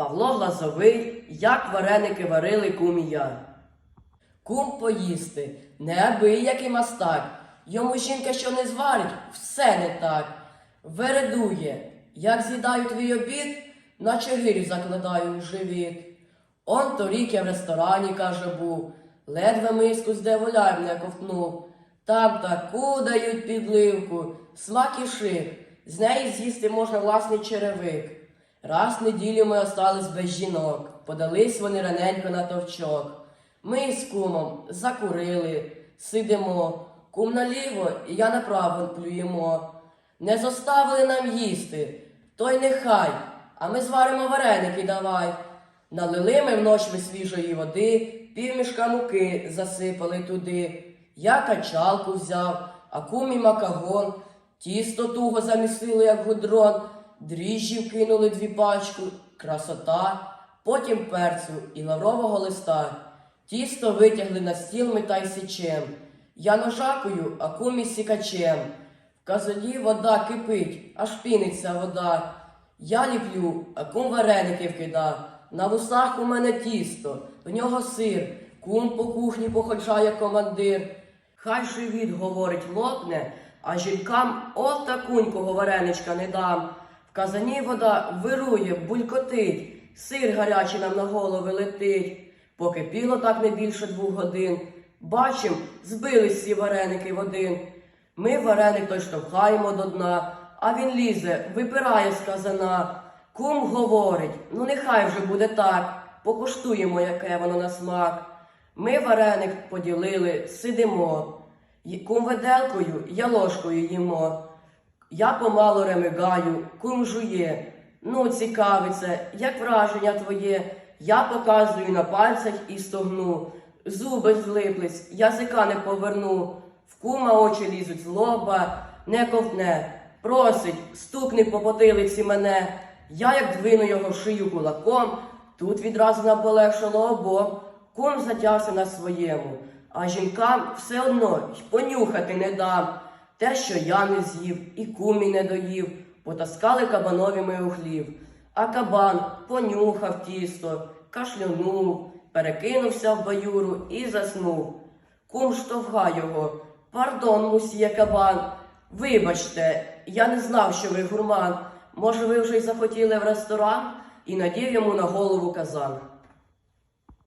Павло Глазовий, як вареники варили кум. Кум поїсти, неабиякий мастак. Йому жінка, що не зварить, все не так. Вередує, як з'їдаю твій обід, наче гирю закладаю в живіт. Он торік я в ресторані, каже, був, ледве миску з деволяр не ковтнув. Там таку дають підливку, смак і шик, з неї з'їсти можна власний черевик. Раз неділю ми остались без жінок, подались вони раненько на товчок. Ми з кумом закурили, сидимо, кум наліво, і я направо плюємо. Не зоставили нам їсти, то й нехай, а ми зваримо вареники давай. Налили ми вночі свіжої води, півмішка муки засипали туди. Я качалку взяв, а кум і макагон, тісто туго замісили, як гудрон, дріжджів кинули дві пачку, красота, потім перцю і лаврового листа. Тісто витягли на стіл ми та й січем. Я ножакою, а кум із сікачем. В казані вода кипить, аж піниться вода. Я ліплю, а кум вареники вкида. На вусах у мене тісто, в нього сир, кум по кухні походжає командир. Хай живіт, говорить, лопне, а жінкам от такунького вареничка не дам. В казані вода вирує, булькотить, сир гарячий нам на голови летить. Покипіло так не більше двох годин. Бачим, збились всі вареники в один. Ми вареник той штовхаємо до дна, а він лізе, випирає з казана. Кум говорить, ну нехай вже буде так, покуштуємо, яке воно на смак. Ми вареник поділили, сидимо. Кум виделкою, я ложкою їмо. Я помалу ремигаю, кум жує. Ну, цікавиться, як враження твоє. Я показую на пальцях і стогну. Зуби злиплись, язика не поверну. В кума очі лізуть з лоба, не ковтне. Просить, стукни по потилиці мене. Я як двину його шию кулаком, тут відразу наполегшало обом. Кум затявся на своєму, а жінкам все одно й понюхати не дам. Те, що я не з'їв, і кумі не доїв, потаскали кабанові ми у хлів. А кабан понюхав тісто, кашлянув, перекинувся в баюру і заснув. Кум штовха його. Пардон, мусьє кабан. Вибачте, я не знав, що ви гурман. Може, ви вже й захотіли в ресторан і надів йому на голову казан.